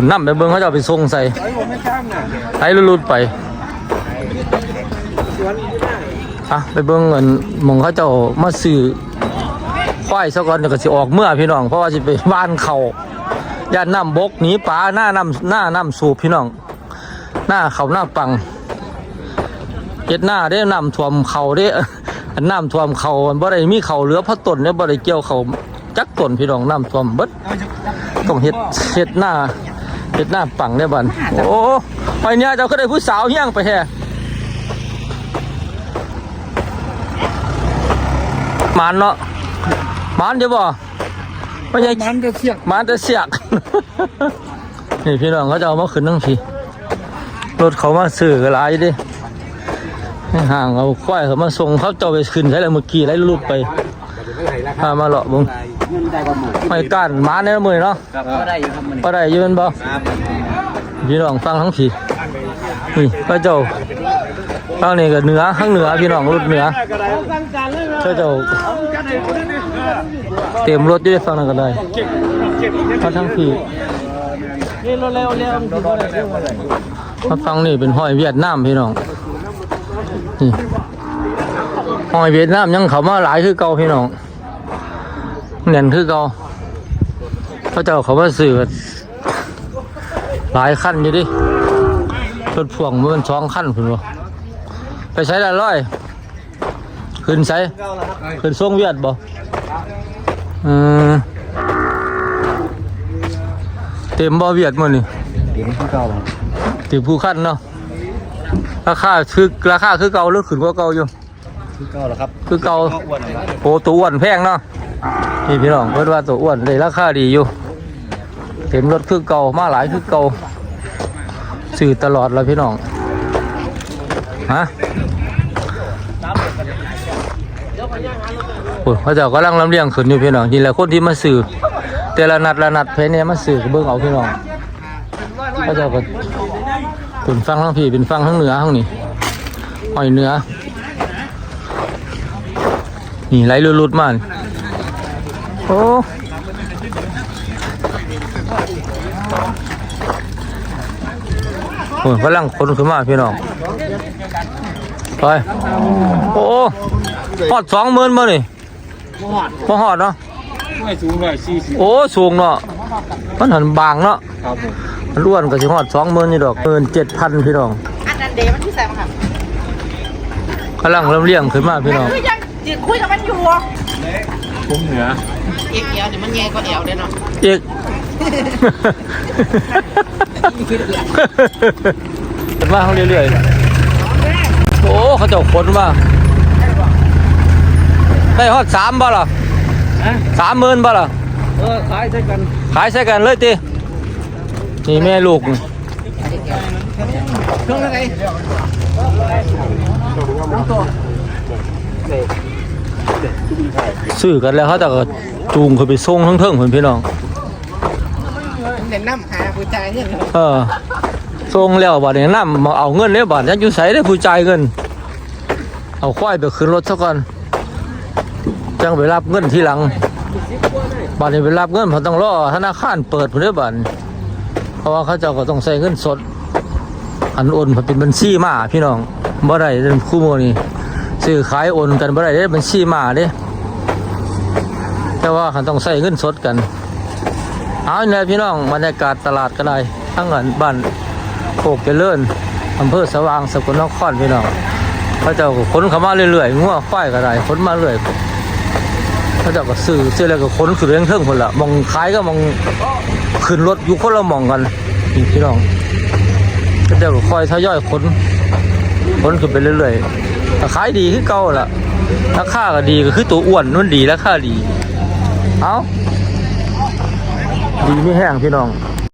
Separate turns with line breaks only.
คุณนำไปเบิ่งเขาจะเอาไปส่งใส่
ไอ้
ลุดๆไป
ได้
อะไปเบิ่งเงินมองเขาเจ้ามาซื้อควายซะก่อนเดี๋ยวก็สิออกเมื่อพี่น้อง เพราะว่าสิไปบ้านเขาย่านน้ำบกหนีปลาหน้าน้ำหน้าน้ำสูบพี่น้อง หน้าเขาหน้าปังเจ็ดหน้าได้น้ำท่วมเขาได้น้ำท่วมเขาบ่ได้มีเขาเหลือพระตนเนี่ยบ่ได้เกี่ยวเขาจักตนพี่น้องน้ำท่วมเบิดต้องเฮ็ดเฮ็ดหน้า เฮ็ดหน้าปังได้บัดโอ้ไปเนี่ยเจ้าก็ได้ผู้สาวเฮี้ยงไปแท้หมานเนาะหมานเดี๋ยวบ่ไม่ใช่
มันจะเสียก
หมานแต่เสียกนี่พี่น้องเขาจะเอามาขึ้นทั้งทีรถเขามาซื้อกันหลายอยู่ดิให้ห่างเอาควายเขามาส่งเขาเจ้าไปขึ้นใช่เลยเมื่อกี้ไล่รูดไปพามาเลาะเบุง
เงิน ได้กว่าหมื่น
ไม่ก้านหมาในมือเนาะ
ครับก็ได้อยู่ครับมัน
ก็ได้อยืนบ่
ครับ
พี่น้องฟังทั้งทีนี่พระเจ้าฟังนี่ก็เหนือข้างเหนือพี่น้องรถเหนือพระเจ้าเต็มรถอยู่ได้ฟังนั่นก็ได้ฟังทั้งที
นี่เร็วเร็วเร็วมันก็ได้เร็วเลย
มาฟังนี่เป็นห้อยเวียดนามพี่น้องนี่ห้อยเวียดนามยังเขามาหลายคือเก่าพี่น้อง เน่นคือเก่าพระเจ้าเขามาสื่อหลายขั้นอยู่ดิรถพ่วงมันสองขั้นคุณวะไปใช้ละร้อยขึ้นใช้ขึ้นส่งเวียดบ่อืมเต็มบ่เวียดมื้อนี่
เดี๋ยวที่เก่า
ติผู้ขั้นเนาะราคาคือราคาคือเก่าหรือขึ้นกว่าเก่าอยู่
ที่เก่าเหรอครับ
คือเก่า
ก็อ้วนครับ
โอ้ตัวอ้วนแพงเนาะ นี่พี่น้องเพิ่นว่าตัวอ้วนเลยราคาดีอยู่เต็มรถคือเก่ามาหลายคือเก่าซื้อตลอดแล้วพี่น้องฮะโอ้ยพระเจ้ากำลังลำเลียงขึ้นอยู่พี่น้องนี่แหละคนที่มาซื้อแต่ละนัดละนัดเพเนี่ยมาซื้อเบิ่งเอาพี่น้องพระเจ้าก็เป็นฟังทั้งพี่เป็นฟังทั้งเหนือทั้งนี้หอยเนื้อนี่ไหลลุดๆมานี่ โอ้โหกำลังคนขึ้นมาพี่น้องไปโอ้หอดสองหมื่นมานี่
หอด
มาหอดเนาะ
ไม่สูงเลยสี่สิบ
โอ้สูงเนาะมันหันบางเนาะ
ครับผม
มันอ้วนก็สิหอดสองหมื่นนี่ดอกหมื่นเจ็ดพันพี่น้อง
อันนั้นเดมันที่ใส่มาค่ะ
กำลังเริ่มเลี้ยงขึ้นมาพี่น้อง
คือยังจิตคุยกับมันอยู่
ผมเหนือ
เอกเอวเดี๋ยวมันแย่ก็เอวเด้เนาะ
อีกเป็นมาเขาเรื่อยๆ โอ้เขาเจ้าคนมาได้ฮอดสามบ่ล่ะสามหมื่นบ่ล่ะ
เออขายใช่กัน
ขายใส่กันเลยตินี่แม่ลูกนี่
เครื่องอะไรน้องตัว
ซื้อกันแล้วเขาแต่ก็จูงเขาไปส่งทั้งเทิงคนพี่น้อง
เด่นน้ำหาผู้ชายเนี่ย
เออส่งแล้วบัดนี้นำมาเอาเงินเนี่ยบัดนี้อยู่ใส่ได้ผู้จ่ายเงิน เอาควายไปขึ้นรถซะก่อนจังไปรับเงินทีหลังบัดนี้ไปรับเงินเพอต้องรอธนาคารเปิดเพื่อบัดเพราะว่าเขาเจ้าก็ต้องใส่เงินสด อันโอนเพนเป็นบัญชีมาพี่น้องบ่ได้เรื่องคู่โมนี่ซื้อขายโอนกันบ่ได้เด้บัญชีมาเด้ แต่ว่าเขาต้องใส่เงินสดกันเอาเนี่ยพี่น้องบรรยากาศตลาดก็ได้ทั้งอันบ้านโคกเจริญอำเภอสว่างสกลนครพี่น้องเขาเจ้าขนเข้ามาเรื่อยๆงัวควายก็ได้ขนมาเรื่อยเขาเจ้าก็ซื้อซื้อแล้วก็ขนขึ้นเรื่องเทิงคนละมองขายก็มองขึ้นรถอยู่คนละมองกันพี่น้องเขาเจ้าก็คอยทยอยขนขนขึ้นไปเรื่อยๆขายดีคือเก่าล่ะราคาก็ดีก็คือตัวอ้วนมันดีราคาดี เอาดีไม่แห้งพี่น้อง